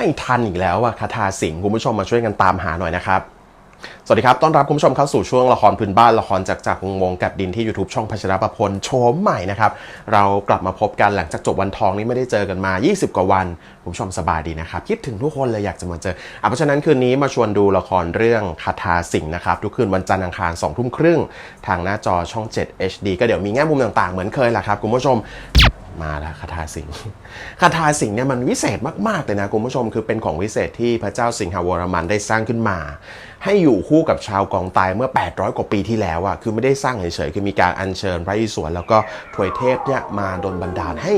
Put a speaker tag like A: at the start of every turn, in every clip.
A: ไม่ทันอีกแล้วอะคาถาสิงห์คุณผู้ชมมาช่วยกันตามหาหน่อยนะครับ สวัสดีครับ ต้อนรับคุณผู้ชมเข้าสู่ช่วงละครพื้นบ้านละครจากจากวงวงกับดินที่ YouTube ช่องพัชรประพลโฉมใหม่นะครับ เรากลับมาพบกันหลังจากจบวันทองนี้ไม่ได้เจอกันมา 20 กว่าวัน คุณผู้ชมสบายดีนะครับ คิดถึงทุกคนเลยอยากจะมาเจออะเพราะฉะนั้นคืนนี้มาชวนดูละครเรื่องคาถาสิงห์นะครับทุกคืนวันจันทร์อังคาร2ทุ่มครึ่งทางหน้าจอช่อง 7 HD ก็เดี๋ยวมีแง่มุมต่างๆ เหมือนเคยแหละครับคุณผู้ชม มาแล้วคาถาสิงคาถาสิงเนี่ยมันวิเศษมากๆเลยนะคุณผู้ชมคือเป็นของวิเศษที่พระเจ้าสิงหวรมันได้สร้างขึ้นมา ให้อยู่คู่กับชาวกองตายเมื่อ 800 กว่าปีที่แล้วอะคือไม่ได้สร้างเฉยๆคือมีการอัญเชิญพระอิศวรแล้วก็ถวยเทพเนี่ยมาดลบันดาลให้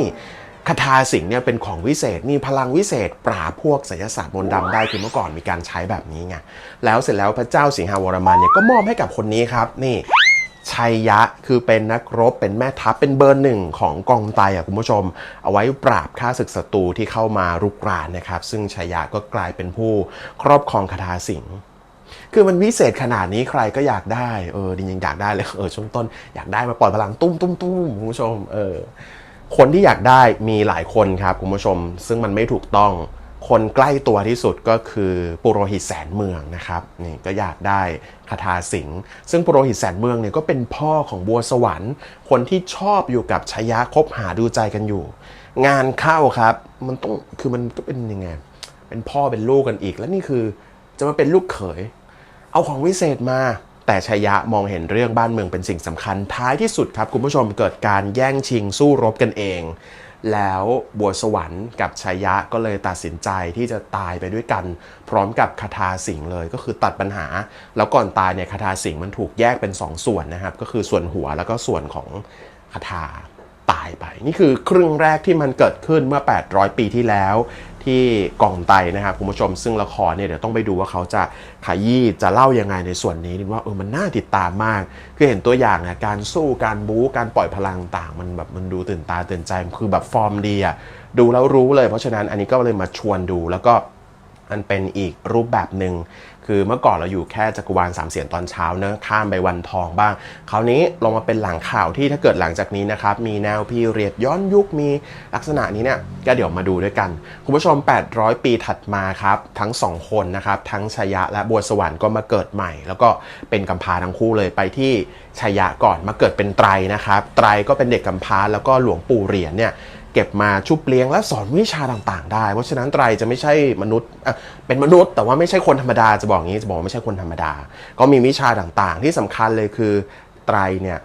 A: คาถาสิงเนี่ยเป็นของวิเศษมีพลังวิเศษ ปราบพวกไสยศาสตร์มนต์ดำได้คือเมื่อก่อนมีการใช้แบบนี้ไงแล้วเสร็จแล้วพระเจ้าสิงหวรมันเนี่ยก็มอบให้กับคนนี้ครับนี่ ชัยยะคือเป็นนักรบเป็นแม่ทัพเป็นเบอร์หนึ่งของกองไตอะคุณผู้ชม เอาไว้ปราบฆ่าศึกศัตรูที่เข้ามารุกรานนะครับ ซึ่งชัยยะก็กลายเป็นผู้ครอบครองคาถาสิงห์คือมันวิเศษขนาดนี้ใครก็อยากได้เออจริงอยากได้เลยเออช่วงต้นอยากได้มาปล่อยพลังตุ้มตุ้มตุ้มคุณผู้ชมเออคนที่อยากได้มีหลายคนครับคุณผู้ชม ซึ่งมันไม่ถูกต้อง คนใกล้ตัวที่สุดก็คือปุโรหิตแสนเมืองนะครับนี่ก็อยากได้คาถาสิงห์ซึ่งปุโรหิตแสนเมืองเนี่ยก็เป็นพ่อของบัวสวรรค์ คนที่ชอบอยู่กับชยะคบหาดูใจกันอยู่ งานเข้าครับมันต้องคือมันก็เป็นยังไงเป็นพ่อเป็นลูกกันอีก แล้วนี่คือจะมาเป็นลูกเขย เอาของวิเศษมาแต่ชยะมองเห็นเรื่องบ้านเมืองเป็นสิ่งสำคัญท้ายที่สุดครับ คุณผู้ชมเกิดการแย่งชิงสู้รบกันเอง แล้วบัวสวรรค์กับชัยยะก็เลยตัดสินใจที่จะตายไปด้วยกัน พร้อมกับคาถาสิงเลย ก็คือตัดปัญหา แล้วก่อนตายเนี่ยคาถาสิงมันถูกแยกเป็นสองส่วนนะครับ ก็คือส่วนหัวแล้วก็ส่วนของคาถาตายไป นี่คือครึ่งแรกที่มันเกิดขึ้นเมื่อ 800 ปีที่แล้ว ที่กองไตนะครับคุณผู้ชมซึ่งละครเนี่ยเดี๋ยวต้องไปดูว่าเขาจะขยี้จะเล่ายังไงในส่วนนี้นึกว่าเออมันน่าติดตามมาก คือเห็นตัวอย่างนะการสู้การบู๊การปล่อยพลังต่างมันแบบมันดูตื่นตาตื่นใจคือแบบฟอร์มดีอะดูแล้วรู้เลยเพราะฉะนั้นอันนี้ก็เลยมาชวนดูแล้วก็ มันเป็นอีกรูปแบบหนึ่งคือเมื่อก่อนเราอยู่แค่จักรวาลสามเสียงตอนเช้าเนอะข้ามไปวันทองบ้าง คราวนี้ลงมาเป็นหลังข่าวที่ถ้าเกิดหลังจากนี้นะครับ มีแนวพีเรียดย้อนยุคมีลักษณะนี้เนี่ยก็เดี๋ยวมาดูด้วยกัน คุณผู้ชม 800 ปีถัดมาครับ ทั้งสองคนนะครับ ทั้งชยะและบัวสวรรค์ก็มาเกิดใหม่ แล้วก็เป็นกำพาทั้งคู่เลยไปที่ชยะก่อนมาเกิดเป็นไตรนะครับไตรก็เป็นเด็กกำพาแล้วก็หลวงปู่เหรียญเนี่ย เก็บมาชุบเลี้ยงและสอนวิชาต่างๆ ได้ เพราะฉะนั้นไตรจะไม่ใช่มนุษย์เป็นมนุษย์ แต่ว่าไม่ใช่คนธรรมดาจะบอกงี้จะบอกว่าไม่ใช่คนธรรมดา ก็มีวิชาต่างๆ ที่สำคัญเลยคือไตรเนี่ย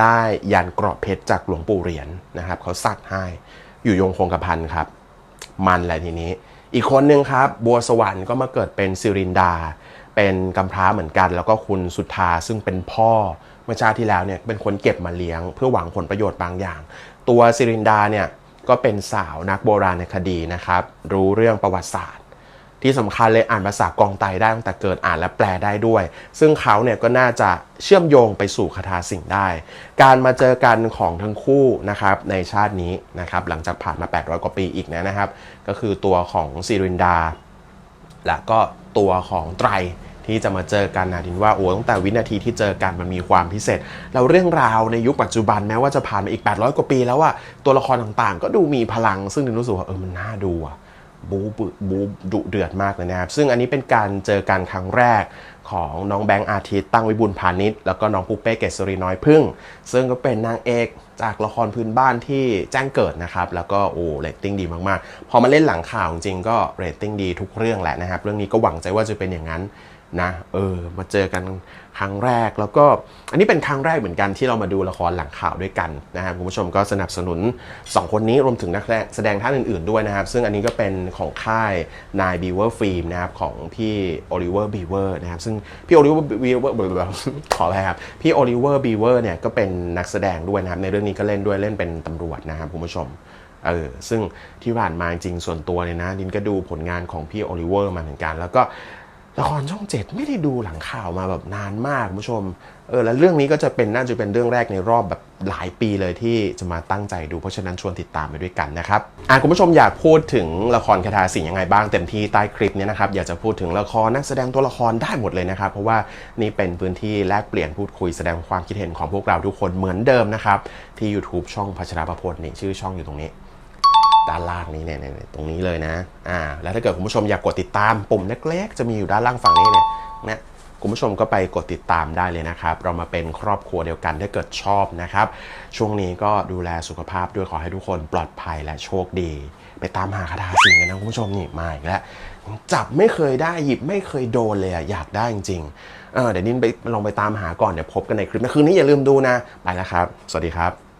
A: ได้ยันกรอบเพชรจากหลวงปู่เหรียญนะครับเขาสักให้อยู่ยงคงกระพันครับ มันแหละทีนี้ อีกคนนึงครับ บัวสวรรค์ก็มาเกิดเป็นซิรินดา เป็นกำพร้าเหมือนกัน แล้วก็คุณสุธาซึ่งเป็นพ่อเมื่อชาติที่แล้วเนี่ยเป็นคนเก็บมาเลี้ยง เพื่อหวังผลประโยชน์บางอย่าง ตัวซิรินดาเนี่ยก็เป็นสาวนักโบราณในคดีนะครับ รู้เรื่องประวัติศาสตร์ ที่สำคัญเลยอ่านภาษากองไตได้ตั้งแต่เกิดอ่านและแปลได้ด้วย ซึ่งเขาเนี่ยก็น่าจะเชื่อมโยงไปสู่คาถาสิ่งได้ การมาเจอกันของทั้งคู่นะครับในชาตินี้นะครับหลังจากผ่านมา 800 กว่าปีอีกนะครับ ก็คือตัวของซิรินดา และก็ตัวของไตร ที่จะมาเจอกันนะดินว่าโอ้ตั้งแต่วินาทีที่เจอกันมันมีความพิเศษ แล้วเรื่องราวในยุคปัจจุบันแม้ว่าจะผ่านมาอีก 800 กว่าปีแล้วว่าตัวละครต่างๆ ก็ดูมีพลัง ซึ่งดินรู้สึกว่าเออมันน่าดูอะบูบูบูดุเดือดมากเลยนะครับ ซึ่งอันนี้เป็นการเจอกันครั้งแรกของน้องแบงค์อาทิตย์ตั้งวิบูลพาณิชย์แล้วก็น้องปุ๊เป้เกษรีน้อยพึ่ง ซึ่งก็เป็นนางเอกจากละครพื้นบ้านที่แจ้งเกิดนะครับ แล้วก็โอ้เรตติ้งดีมากๆ พอมาเล่นหลังข่าวจริงก็เรตติ้งดีทุกเรื่องแหละนะครับ เรื่องนี้ก็หวังใจว่าจะเป็นอย่างนั้น นะเออมาเจอกันครั้งแรกแล้วก็อันนี้เป็นครั้งแรกเหมือนกันที่เรามาดูละครหลังข่าวด้วยกันนะครับคุณผู้ชมก็สนับสนุน 2 คนนี้รวมถึงนักแสดงท่านอื่นๆด้วยนะครับ ซึ่งอันนี้ก็เป็นของค่ายนายบีเวอร์ฟิล์มนะครับของพี่โอลิเวอร์บีเวอร์นะครับซึ่งพี่โอลิเวอร์บีเวอร์ขออภัยครับพี่โอลิเวอร์บีเวอร์เนี่ยก็เป็นนักแสดงด้วยนะครับในเรื่องนี้ก็เล่นด้วยเล่นเป็นตำรวจนะครับคุณผู้ชมเออซึ่งที่ผ่านมาจริงส่วนตัวเนี่ยนะดินก็ดูผลงานของพี่โอลิเวอร์มาเหมือนกัน แล้วก็ ละครช่องเจ็ดไม่ได้ดูหลังข่าวมาแบบนานมากคุณผู้ชมเออแล้วเรื่องนี้ก็จะเป็นน่าจะเป็นเรื่องแรกในรอบแบบหลายปีเลยที่จะมาตั้งใจดูเพราะฉะนั้นชวนติดตามไปด้วยกันนะครับอะคุณผู้ชมอยากพูดถึงละครคาถาสิงยังไงบ้างเต็มที่ใต้คลิปนี้นะครับอยากจะพูดถึงละครนักแสดงตัวละครได้หมดเลยนะครับเพราะว่านี่เป็นพื้นที่แลกเปลี่ยนพูดคุยแสดงความคิดเห็นของพวกเราทุกคนเหมือนเดิมนะครับที่ YouTube ช่องพัชราประพลนี่ชื่อช่องอยู่ตรงนี้ ด้านล่างนี้เนี่ยตรงนี้เลยนะอ่าแล้วถ้าเกิดคุณผู้ชมอยากกดติดตามปุ่มเล็กๆ จะมีอยู่ด้านล่างฝั่งนี้เนี่ยนี่คุณผู้ชมก็ไปกดติดตามได้เลยนะครับ เรามาเป็นครอบครัวเดียวกันถ้าเกิดชอบนะครับ ช่วงนี้ก็ดูแลสุขภาพด้วยขอให้ทุกคนปลอดภัยและโชคดี ไปตามหาคาถาสิงกันนะคุณผู้ชมนี่มาอีกแล้วจับไม่เคยได้หยิบไม่เคยโดนเลยอะอยากได้จริงๆเออเดี๋ยวนินไปลองไปตามหาก่อนเดี๋ยวพบกันในคลิปนะคืนนี้อย่าลืมดูนะไปแล้วครับ สวัสดีครับ